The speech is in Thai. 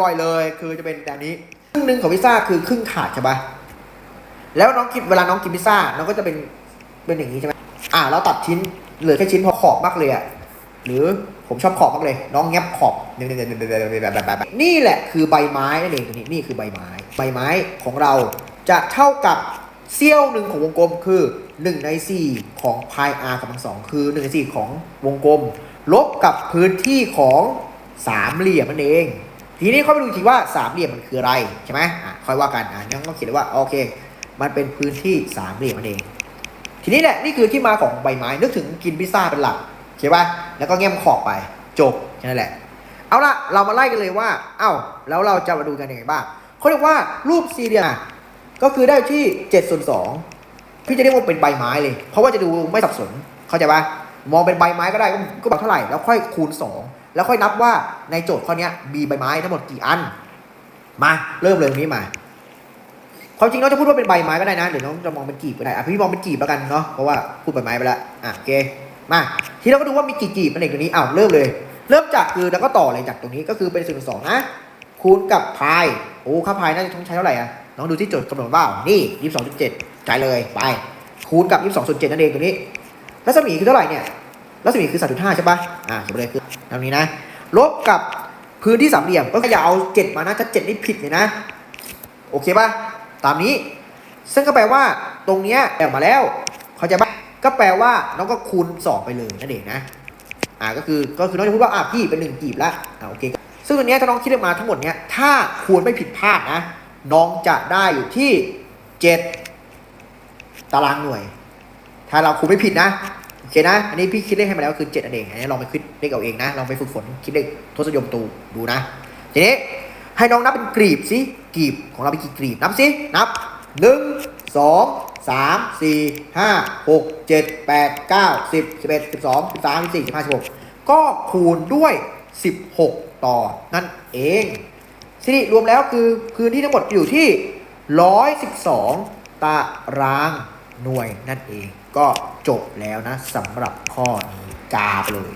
บ่อยๆเลย คือจะเป็นแบบนี้ครึ่งหนึ่งของพิซซ่าคือครึ่งถาดใช่ปะแล้วน้องกินเวลาน้องกินพิซซ่าน้องก็จะเป็นเป็นอย่างนี้ใช่ไหมอ่าเราตัดชิ้นเหลือแค่ชิ้นพอขอบมากเลยอะหรือผมชอบขอบมากเลย น้องแงบขอบเนี่ยๆๆๆแบบแบบแบบนี่แหละคือใบไม้นั่นเองตัวนี้นี่คือใบไม้ ใบไม้ของเราจะเท่ากับเสี้ยวหนึ่งของวงกลมคือ 1 ใน 4 ของพาย r กำลังสองคือ1ใน4ของวงกลม ลบกับพื้นที่ของสามเหลี่ยมนั่นเอง ทีนี้เขาไปดูทีว่าสามเหลี่ยมมันคืออะไรใช่ไหมอะค่อยว่ากันอะงั้นก็เขียนเลยว่าโอเค มันเป็นพื้นที่สามเหลี่ยมนั่นเอง ทีนี้แหละนี่คือที่มาของใบไม้นึกถึงกินพิซซ่าเป็นหลักเข้าป่ะแล้วก็แง้มขอบไปจบแค่นั้นแหละ เอาละเรามาไล่กันเลยว่าเอ้าแล้วเราจะมาดูกันยังไงบ้างเขาเรียกว่ารูปสี่เหลี่ยมก็คือได้ที่7ส่วน2พี่จะเรียกว่าเป็นใบไม้เลย เพราะว่าจะดูไม่สับสนเข้าใจปะมองเป็นใบไม้ก็ได้ก็ก็บอกเท่าไหร่แล้วค่อยคูณ 2 แล้วค่อยนับว่าในโจทย์ข้อนี้มีใบไม้ทั้งหมดกี่อัน มาเริ่มเลยตรงนี้มาความจริงน้องจะพูดว่าเป็นใบไม้ก็ได้นะเดี๋ยวน้องจะมองเป็นกีบก็ได้อะพี่มองเป็นกีบแล้วกันเนาะเพราะว่าพูดใบไม้ไปแล้วอะโอเคมาทีเราก็ดูว่ามีกี่กีบนั่นเองตัวนี้อ้าวเริ่มเลย เริ่มจากคือแล้วก็ต่อเลยจากตรงนี้ก็คือเป็นส่วนสองนะคูณกับพายโอ้ค่าพายน่าจะต้องใช้เท่าไหร่อะน้องดูที่โจทย์กำหนดว่านี่ยี่สิบสองจุดเจ็ดจ่ายเลยไป คูณกับยี่สิบสองส่วนเจ็ดนั่นเองตัวนี้รัศมีคือเท่าไหร่เนี่ย รัศมีคือสามจุดห้าใช่ปะอ่าเขียนไปเลยคือตรงนี้นะ ลบกับพื้นที่สามเหลี่ยม ก็อย่าเอาเจ็ดมานะถ้าเจ็ดนี่ผิดเลยนะ โอเคปะตามนี้ ซึ่งก็แปลว่าตรงเนี้ยออกมาแล้ว เข้าใจปะก็แปลว่าน้องก็คูณสองไปเลยนั่นเองนะ อ่าก็คือก็คือน้องจะพูดว่าอะพี่เป็นหนึ่งกีบละอ่าโอเค ซึ่งตัวเนี้ยถ้าน้องคิดออกมาทั้งหมดเนี้ยถ้าคูณไม่ผิดพลาดนะ น้องจะได้อยู่ที่เจ็ดตารางหน่วย ถ้าเราคูณไม่ผิดนะ อเคนะ อันนี้พี่คิดเลขให้มาแล้วคือเจ็ดนั่นเอง อันนี้ลองไปคิดเลขเอาเองนะ ลองไปฝึกฝนคิดเลขทศนิยมตูดูนะ ทีนี้ให้น้องนับเป็นกรีบสิ กรีบของเราเป็นกี่กรีบ นับสิ นับหนึ่งสองสามสี่ห้าหกเจ็ดแปดเก้าสิบสิบเอ็ดสิบสองสิบสามสิบสี่สิบห้าสิบหกก็คูณด้วยสิบหกต่อนั่นเองสิริรวมแล้วคือพื้นที่ทั้งหมดอยู่ที่ร้อยสิบสองตาราง หน่วยนั่นเอง ก็จบแล้วนะสำหรับข้อนี้กาไปเลย